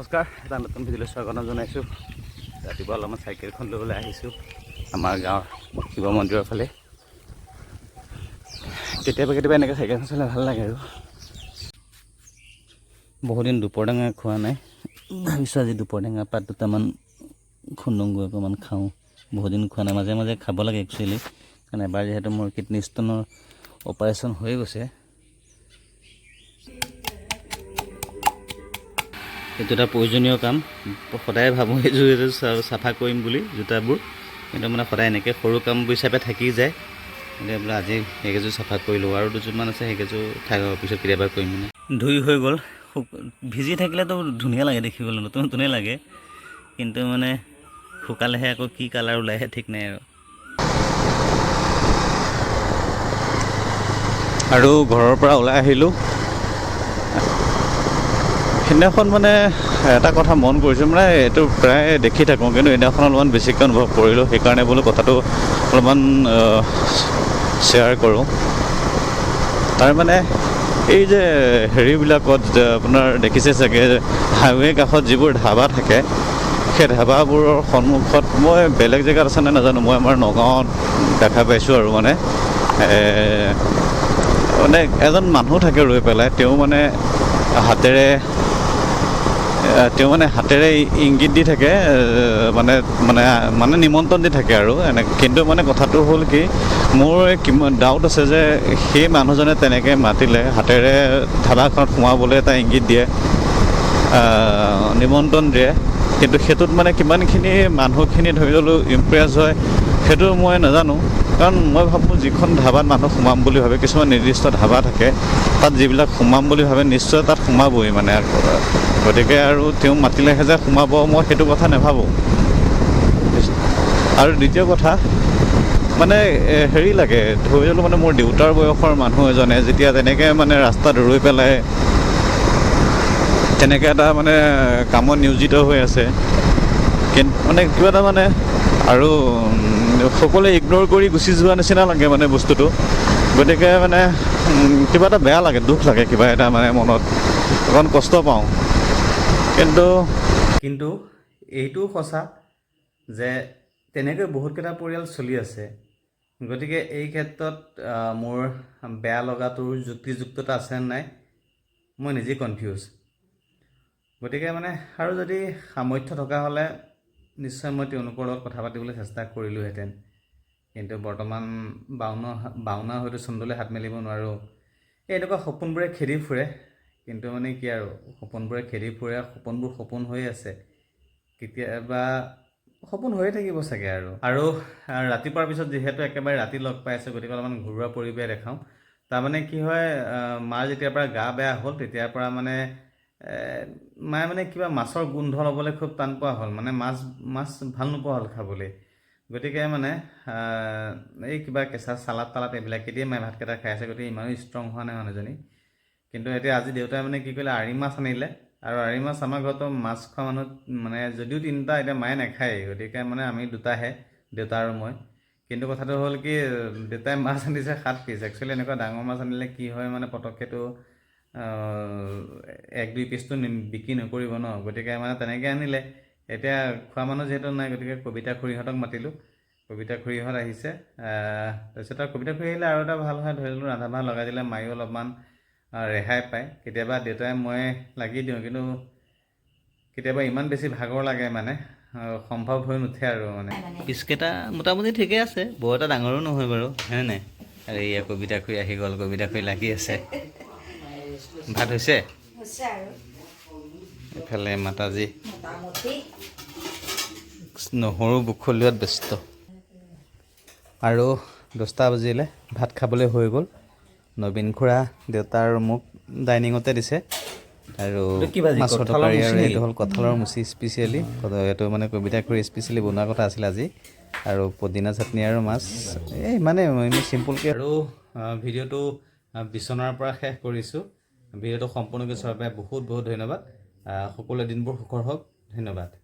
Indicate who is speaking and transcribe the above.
Speaker 1: নমস্কাৰ এটা নতুন ভিডিঅ'লৈ স্বাগতম জনাইছোঁ। ৰাতিপুৱা অলপমান চাইকেলখন লৈ ওলাই আহিছোঁ আমাৰ গাঁৱৰ শিৱ মন্দিৰৰ ফালে। কেতিয়াবা কেতিয়াবা এনেকৈ চাইকেলখন চলাই ভাল লাগে আৰু। বহুদিন দুপৰ টেঙা খোৱা নাই। ভাবিছোঁ আজি দুপৰ টেঙা পাত দুটামান খুন্দুংগৈ অকণমান খাওঁ। বহুদিন খোৱা নাই মাজে মাজে খাব লাগে একচুৱেলি কাৰণ এবাৰ যিহেতু মোৰ কিডনী ষ্টনৰ অপাৰেশ্যন হৈ গৈছে। এইটো এটা প্ৰয়োজনীয় কাম। সদায় ভাবোঁ এইযোৰ চা- চাফা কৰিম বুলি জোতাবোৰ। কিন্তু মানে সদায় এনেকৈ সৰু কাম হিচাপে থাকি যায়। এতিয়া বোলে আজি সেইকেইযোৰ চাফা কৰিলোঁ আৰু দুযোৰমান আছে সেইকেইযোৰ থাকক পিছত কেতিয়াবা কৰিম মানে। ধুই হৈ গ'ল। ভিজি থাকিলেতো ধুনীয়া লাগে দেখিবলৈ নতুন নতুনেই লাগে। কিন্তু মানে শুকালেহে আকৌ কি কালাৰ ওলাইহে ঠিক নাই আৰু। আৰু ঘৰৰ পৰা ওলাই আহিলোঁ। সেইদিনাখন মানে এটা কথা মন কৰিছোঁ মানে এইটো প্ৰায় দেখি থাকোঁ কিন্তু সেইদিনাখন অলপমান বেছিকৈ অনুভৱ কৰিলোঁ সেইকাৰণে বোলো কথাটো অলপমান শ্বেয়াৰ কৰোঁ। তাৰ মানে এই যে হেৰিবিলাকত আপোনাৰ দেখিছে চাগে হাইৱে কাষত যিবোৰ ধাবা থাকে সেই ধাবাবোৰৰ সন্মুখত মই বেলেগ জেগাত আছেনে নাজানো মই আমাৰ নগাঁৱত দেখা পাইছোঁ আৰু মানে। মানে এজন মানুহ থাকে ৰৈ পেলাই তেওঁ মানে হাতেৰে তেওঁ মানে হাতেৰে ইংগিত দি থাকে মানে মানে মানে নিমন্ত্ৰণ দি থাকে আৰু। এনে কিন্তু মানে কথাটো হ'ল কি মোৰ ডাউট আছে যে সেই মানুহজনে তেনেকৈ মাতিলে হাতেৰে ধাবাখনত সোমাবলৈ এটা ইংগিত দিয়ে নিমন্ত্ৰণ দিয়ে কিন্তু সেইটোত মানে কিমানখিনি মানুহখিনি ধৰি ল'লোঁ ইমপ্ৰেছ হয় সেইটো মই নাজানো। কাৰণ মই ভাবোঁ যিখন ধাবাত মানুহ সোমাম বুলি ভাবে কিছুমান নিৰ্দিষ্ট ধাবা থাকে তাত যিবিলাক সোমাম বুলি ভাবে নিশ্চয় তাত সোমাবই মানে গতিকে আৰু তেওঁ মাতিলেহে যে সোমাব মই সেইটো কথা নাভাবোঁ। আৰু দ্বিতীয় কথা মানে হেৰি লাগে ধৰি ল'লোঁ মানে মোৰ দেউতাৰ বয়সৰ মানুহ এজনে যেতিয়া তেনেকৈ মানে ৰাস্তাত ৰৈ পেলাই তেনেকৈ এটা মানে কামত নিয়োজিত হৈ আছে মানে কিবা এটা মানে আৰু সকলোৱে ইগন'ৰ কৰি গুচি যোৱা নিচিনা লাগে মানে বস্তুটো। গতিকে মানে কিবা এটা বেয়া লাগে দুখ লাগে কিবা এটা মানে মনত। অকণ কষ্ট পাওঁ। কিন্তু কিন্তু এইটোও সঁচা যে তেনেকৈ বহুতকেইটা পৰিয়াল চলি আছে। গতিকে এই ক্ষেত্ৰত মোৰ বেয়া লগাটোৰ যুক্তিযুক্ততা আছে নাই মই নিজেই কনফিউজ গতিকে মানে আৰু যদি সামৰ্থ্য থকা হ'লে নিশ্চয় মই তেওঁলোকৰ লগত কথা পাতিবলৈ চেষ্টা কৰিলোঁহেঁতেন। কিন্তু বৰ্তমান বাওনা বাওনা হয়তো চন্দলৈ হাত মেলিব নোৱাৰোঁ। এই এনেকুৱা সপোনবোৰে খেদি ফুৰে। কিন্তু মানে কি আৰু সপোনবোৰে খেদি ফুৰে সপোনবোৰ সপোন হৈ আছে। কেতিয়াবা সপোন হৈয়ে থাকিব চাগে আৰু। আৰু ৰাতিপুৱাৰ পিছত যিহেতু একেবাৰে ৰাতি লগ পাই আছোঁ গতিকে অলপমান ঘৰুৱা পৰিৱেশ দেখাওঁ। তাৰমানে কি হয় মাৰ যেতিয়াৰ পৰা গা বেয়া হ'ল তেতিয়াৰ পৰা মানে মায়ে মানে কিবা মাছৰ গোন্ধ ল'বলৈ খুব টান পোৱা হ'ল মানে মাছ মাছ ভাল নোপোৱা হ'ল খাবলৈ। গতিকে মানে এই কিবা কেঁচা তালাড এইবিলাক কেতিয়াই মায়ে ভাতকেইটা খাই আছে গতিকে ইমানো ষ্ট্ৰং হোৱা নাই মানুহজনী। কিন্তু এতিয়া আজি দেউতাই মানে কি কৰিলে আৰি মাছ আনিলে। আৰু আৰি মাছ আমাৰ ঘৰতো মাছ খোৱা মানুহ মানে যদিও তিনিটা এতিয়া মায়ে নাখায়েই। গতিকে মানে আমি দুটাহে দেউতা আৰু মই। কিন্তু কথাটো হ'ল কি দেউতাই মাছ আনিছে সাত পিচ। একচুৱেলি এনেকুৱা ডাঙৰ মাছ আনিলে কি হয় মানে পটককেতো এক দুই পিচটো বিক্ৰী নকৰিব ন। গতিকে মানে তেনেকৈ আনিলে। এতিয়া খোৱা মানুহ যিহেতু নাই গতিকে কবিতা খুৰীহঁতক মাতিলোঁ। কবিতা খুৰীহঁত আহিছে। আহ, তাৰপিছত আৰু কবিতা খুৰী আহিলে আৰু এটা ভাল হয় ধৰি ললোঁ ৰন্ধা বঢ়া লগাই দিলে মায়ো অলপমান ৰেহাই পায়। কেতিয়াবা দেউতাই মই লাগি দিওঁ কিন্তু কেতিয়াবা ইমান বেছি ভাগৰ লাগে মানে সম্ভৱ হৈ নুঠে আৰু মানে। পিচকেইটা মোটামুটি ঠিকে আছে বৰ এটা ডাঙৰো নহয় বাৰু হয়নে নাই? আৰু এয়া কবিতা খুৰী আহি গ'ল কবিতা খুৰী লাগি আছে। ভাত হৈছে?
Speaker 2: হৈছে আৰু।
Speaker 1: এইফালে মাতাজী। নহৰু বুখলিওৱাত ব্যস্ত। আৰু দহটা বাজিলে ভাত খাবলৈ হৈ গ'ল। নবীন খুৰা দেউতা আৰু মোক ডাইনিঙতে দিছে। আৰু মাছৰ তৰকাৰী আৰু এইটো হ'ল কঁঠালৰ মুচি স্পেচিয়েলি এইটো মানে কবিতা খুৰী স্পেচিয়েলি বনোৱা কথা আছিল আজি। আৰু পদিনা চাটনি আৰু মাছ। এই ইমানেই ইমান চিম্পুলকৈ আৰু ভিডিঅ'টো বিচনাৰ পৰা শেষ কৰিছোঁ। ভিডিঅ'টো সম্পূৰ্ণকৈ চোৱাৰ বাবে বহুত বহুত ধন্যবাদ। সকলোৱে দিনবোৰ সুখৰ হওক। ধন্যবাদ।